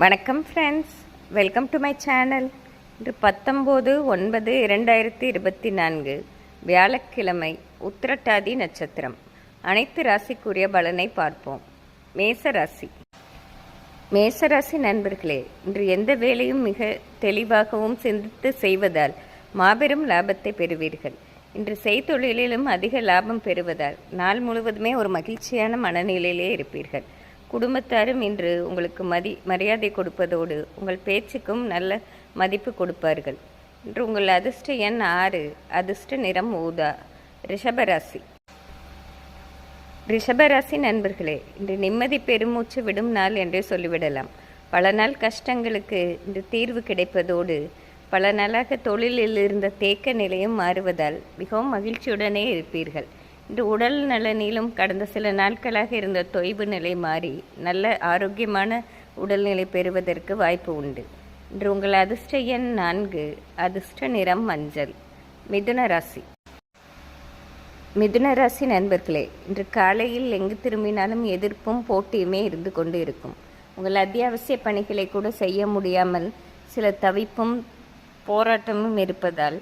வணக்கம் friends welcome to my channel இன்று பத்தொம்போது ஒன்பது இரண்டாயிரத்தி இருபத்தி நான்கு வியாழக்கிழமை உத்திரட்டாதி நட்சத்திரம். அனைத்து ராசிக்குரிய பலனை பார்ப்போம். மேச ராசி. மேசராசி நண்பர்களே இன்று எந்த வேலையும் மிக தெளிவாகவும் சிந்தித்து செய்வதால் மாபெரும் லாபத்தை பெறுவீர்கள். இன்று செய்தொழிலிலும் அதிக லாபம் பெறுவதால் நாள் முழுவதுமே ஒரு மகிழ்ச்சியான மனநிலையிலே இருப்பீர்கள். குடும்பத்தாரும் இன்று உங்களுக்கு மதி மரியாதை கொடுப்பதோடு உங்கள் பேச்சுக்கும் நல்ல மதிப்பு கொடுப்பார்கள். இன்று உங்கள் அதிர்ஷ்ட எண் ஆறு அதிர்ஷ்ட நிறம் ஊதா ரிஷபராசி. ரிஷபராசி நண்பர்களே இன்று நிம்மதி பெருமூச்சு விடும் நாள் என்றே சொல்லிவிடலாம். பல நாள் கஷ்டங்களுக்கு இன்று தீர்வு கிடைப்பதோடு பல நாளாக தொழிலில் இருந்த தேக்க நிலையும் மாறுவதால் மிகவும் மகிழ்ச்சியுடனே இருப்பீர்கள். இன்று உடல் நலனிலும் கடந்த சில நாட்களாக இருந்த தொய்வு நிலை மாறி நல்ல ஆரோக்கியமான உடல்நிலை பெறுவதற்கு வாய்ப்பு உண்டு. இன்று உங்கள் அதிர்ஷ்ட எண் நான்கு அதிர்ஷ்ட நிறம் மஞ்சள். மிதுன ராசி. மிதுன ராசி நண்பர்களே இன்று காலையில் எங்கு திரும்பினாலும் எதிர்ப்பும் போட்டியுமே இருந்து கொண்டு இருக்கும். உங்கள் அத்தியாவசிய பணிகளை கூட செய்ய முடியாமல் சில தவிப்பும் போராட்டமும் இருப்பதால்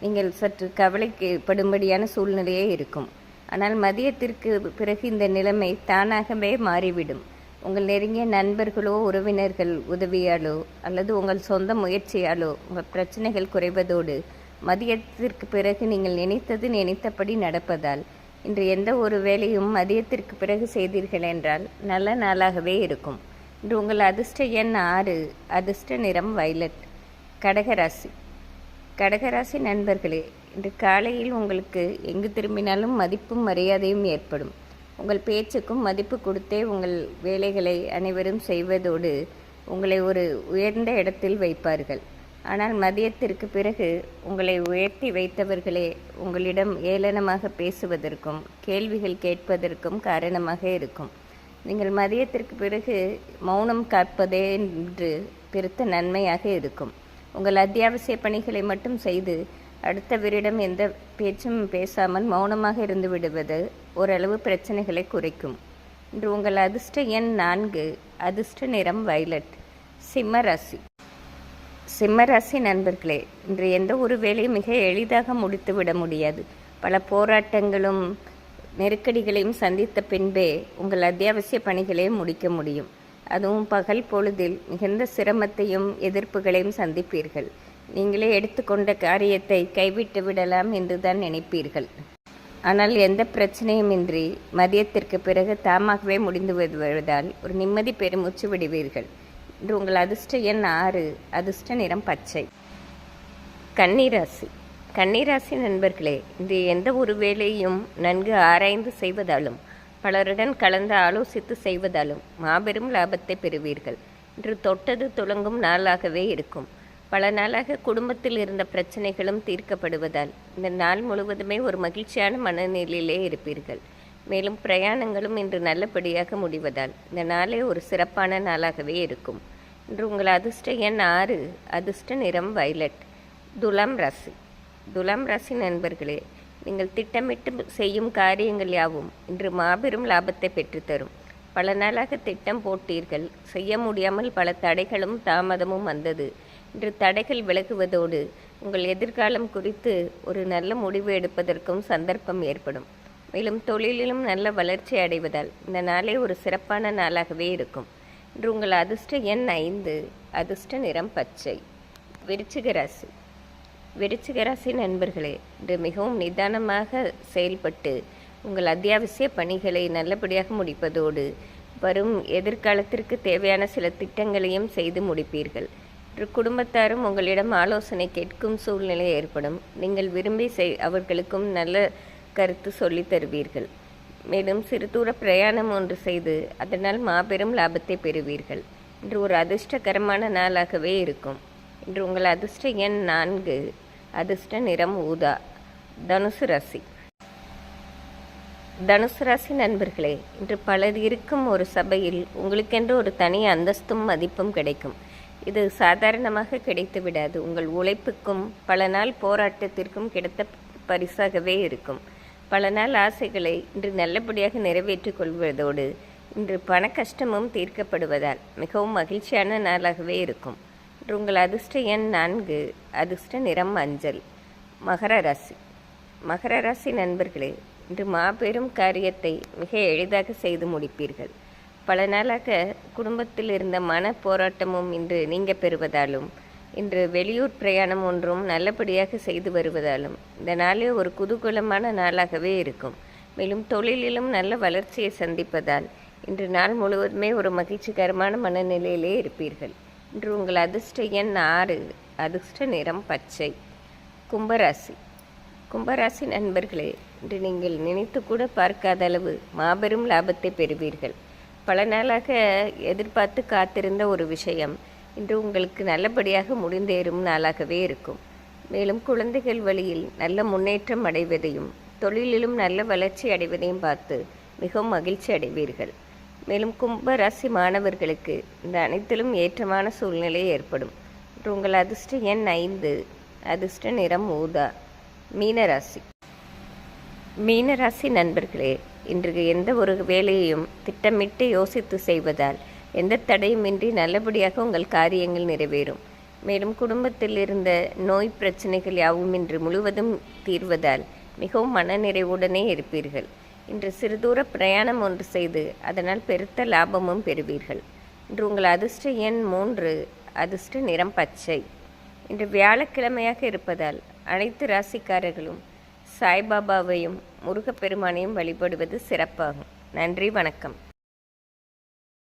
நீங்கள் சற்று கவலைக்கு படும்படியான சூழ்நிலையே இருக்கும். ஆனால் மதியத்திற்கு பிறகு இந்த நிலைமை தானாகவே மாறிவிடும். உங்கள் நெருங்கிய நண்பர்களோ உறவினர்கள் உதவியாலோ அல்லது உங்கள் சொந்த முயற்சியாலோ உங்கள் பிரச்சனைகள் குறைவதோடு மதியத்திற்கு பிறகு நீங்கள் நினைத்தது நினைத்தபடி நடப்பதால் இன்று எந்த ஒரு வேலையும் மதியத்திற்கு பிறகு செய்தீர்கள் என்றால் நல்ல நாளாகவே இருக்கும். இன்று உங்கள் அதிர்ஷ்ட எண் ஆறு அதிர்ஷ்ட நிறம் வைலட் கடகராசி. கடகராசி நண்பர்களே இன்று காலையில் உங்களுக்கு எங்கு திரும்பினாலும் மதிப்பும் மரியாதையும் ஏற்படும். உங்கள் பேச்சுக்கும் மதிப்பு கொடுத்தே உங்கள் வேலைகளை அனைவரும் செய்வதோடு உங்களை ஒரு உயர்ந்த இடத்தில் வைப்பார்கள். ஆனால் மதியத்திற்கு பிறகு உங்களை உயர்த்தி வைத்தவர்களே உங்களிடம் ஏளனமாக பேசுவதற்கும் கேள்விகள் கேட்பதற்கும் காரணமாக இருக்கும். நீங்கள் மதியத்திற்கு பிறகு மௌனம் காப்பதே என்று பெருத்த நன்மையாக இருக்கும். உங்கள் அத்தியாவசிய பணிகளை மட்டும் செய்து அடுத்தவரிடம் எந்த பேச்சும் பேசாமல் மௌனமாக இருந்து விடுவது ஓரளவு பிரச்சனைகளை குறைக்கும். இன்று உங்கள் அதிர்ஷ்ட எண் நான்கு அதிர்ஷ்ட நிறம் வைலட் சிம்ம சிம்மராசி சிம்ம நண்பர்களே இன்று எந்த ஒரு வேலையும் மிக எளிதாக முடித்து விட முடியாது. பல போராட்டங்களும் நெருக்கடிகளையும் சந்தித்த பின்பே உங்கள் அத்தியாவசிய பணிகளை முடிக்க முடியும். அதுவும் பகல் பொழுதில் மிகுந்த சிரமத்தையும் எதிர்ப்புகளையும் சந்திப்பீர்கள். நீங்களே எடுத்துக்கொண்ட காரியத்தை கைவிட்டு விடலாம் என்றுதான் நினைப்பீர்கள். ஆனால் எந்த பிரச்சனையும் இன்றி மதியத்திற்கு பிறகு தாமாகவே முடிந்து வருவதால் ஒரு நிம்மதி பெருமூச்சு விடுவீர்கள். இன்று உங்கள் அதிர்ஷ்ட எண் ஆறு அதிர்ஷ்ட நிறம் பச்சை. கன்னிராசி. கன்னிராசி நண்பர்களே இன்று எந்த ஒரு வேலையும் நன்கு ஆராய்ந்து செய்வதாலும் பலருடன் கலந்து ஆலோசித்து செய்வதாலும் மாபெரும் லாபத்தை பெறுவீர்கள். இன்று தொட்டது துளங்கும் நாளாகவே இருக்கும். பல நாளாக குடும்பத்தில் இருந்த பிரச்சனைகளும் தீர்க்கப்படுவதால் இந்த நாள் முழுவதுமே ஒரு மகிழ்ச்சியான மனநிலையிலே இருப்பீர்கள். மேலும் பிரயாணங்களும் இன்று நல்லபடியாக முடிவதால் இந்த நாளே ஒரு சிறப்பான நாளாகவே இருக்கும். இன்று உங்கள் அதிர்ஷ்ட எண் ஆறு அதிர்ஷ்ட நிறம் வைலட் துலாம் ராசி. துலாம் ராசி நண்பர்களே நீங்கள் திட்டமிட்டு செய்யும் காரியங்கள் யாவும் இன்று மாபெரும் லாபத்தை பெற்றுத்தரும். பல நாளாக திட்டம் போட்டீர்கள். செய்ய முடியாமல் பல தடைகளும் தாமதமும் வந்தது. இன்று தடைகள் விலகுவதோடு உங்கள் எதிர்காலம் குறித்து ஒரு நல்ல முடிவு எடுப்பதற்கும் சந்தர்ப்பம் ஏற்படும். மேலும் தொழிலிலும் நல்ல வளர்ச்சி அடைவதால் இந்த நாளே ஒரு சிறப்பான நாளாகவே இருக்கும். இன்று உங்கள் அதிர்ஷ்ட எண் ஐந்து அதிர்ஷ்ட நிறம் பச்சை. விருச்சிக ராசி. விருச்சிக ராசி நண்பர்களே இன்று மிகவும் நிதானமாக செயல்பட்டு உங்கள் அத்தியாவசிய பணிகளை நல்லபடியாக முடிப்பதோடு வரும் எதிர்காலத்திற்கு தேவையான சில திட்டங்களையும் செய்து முடிப்பீர்கள். இன்று குடும்பத்தாரும் உங்களிடம் ஆலோசனை கேட்கும் சூழ்நிலை ஏற்படும். நீங்கள் விரும்பி செய் அவர்களுக்கும் நல்ல கருத்து சொல்லி தருவீர்கள். மேலும் சிறு தூர பிரயாணம் ஒன்று செய்து அதனால் மாபெரும் லாபத்தை பெறுவீர்கள். இன்று ஒரு அதிர்ஷ்டகரமான நாளாகவே இருக்கும். இன்று உங்கள் அதிர்ஷ்ட எண் நான்கு அதிர்ஷ்ட நிறம் ஊதா தனுசு ராசி. தனுசு ராசி நண்பர்களே இன்று பலர் இருக்கும் ஒரு சபையில் உங்களுக்கென்று ஒரு தனி அந்தஸ்தும் மதிப்பும் கிடைக்கும். இது சாதாரணமாக கிடைத்து விடாது உங்கள் உழைப்புக்கும் பல நாள் போராட்டத்திற்கும் கிடைத்த பரிசாகவே இருக்கும். பல நாள் ஆசைகளை இன்று நல்லபடியாக நிறைவேற்றிக் கொள்வதோடு இன்று பண கஷ்டமும் தீர்க்கப்படுவதால் மிகவும் மகிழ்ச்சியான நாளாகவே இருக்கும். இன்று உங்கள் அதிர்ஷ்ட எண் நான்கு அதிர்ஷ்ட நிறம் அஞ்சல் மகர ராசி. மகர ராசி நண்பர்களே இன்று மாபெரும் காரியத்தை மிக எளிதாக செய்து முடிப்பீர்கள். பல நாளாக குடும்பத்தில் இருந்த மன போராட்டமும் இன்று நீங்க பெறுவதாலும் இன்று வெளியூர் பிரயாணம் ஒன்றும் நல்லபடியாக செய்து வருவதாலும் இந்த நாளே ஒரு குதூகலமான நாளாகவே இருக்கும். மேலும் தொழிலிலும் நல்ல வளர்ச்சியை சந்திப்பதால் இன்று நாள் முழுவதுமே ஒரு மகிழ்ச்சிகரமான மனநிலையிலே இருப்பீர்கள். இன்று உங்கள் அதிர்ஷ்ட எண் ஆறு அதிர்ஷ்ட நிறம் பச்சை. கும்பராசி. கும்பராசி நண்பர்களே இன்று நீங்கள் நினைத்து கூட பார்க்காத அளவு மாபெரும் லாபத்தை பெறுவீர்கள். பல நாளாக எதிர்பார்த்து காத்திருந்த ஒரு விஷயம் இன்று உங்களுக்கு நல்லபடியாக முடிந்தேறும் நாளாகவே இருக்கும். மேலும் குழந்தைகள் வழியில் நல்ல முன்னேற்றம் அடைவதையும் தொழிலிலும் நல்ல வளர்ச்சி அடைவதையும் பார்த்து மிகவும் மகிழ்ச்சி அடைவீர்கள். மேலும் கும்ப ராசி மாணவர்களுக்கு இந்த அனைத்திலும் ஏற்றமான சூழ்நிலை ஏற்படும். உங்கள் அதிர்ஷ்ட எண் ஐந்து அதிர்ஷ்ட நிறம் ஊதா மீனராசி மீனராசி நண்பர்களே இன்று எந்த ஒரு வேலையையும் திட்டமிட்டு யோசித்து செய்வதால் எந்த தடையுமின்றி நல்லபடியாக உங்கள் காரியங்கள் நிறைவேறும். மேலும் குடும்பத்தில் இருந்த நோய் பிரச்சனைகள் யாவும் இன்று முழுவதும் தீர்வதால் மிகவும் மனநிறைவுடனே இருப்பீர்கள். இன்று சிறுதூர பிரயாணம் ஒன்று செய்து அதனால் பெருத்த லாபமும் பெறுவீர்கள். இன்று உங்கள் அதிர்ஷ்ட எண் மூன்று அதிர்ஷ்ட நிறம் பச்சை. இன்று வியாழக்கிழமையாக இருப்பதால் அனைத்து ராசிக்காரர்களும் சாய்பாபாவையும் முருகப்பெருமானையும் வழிபடுவது சிறப்பாகும். நன்றி வணக்கம்.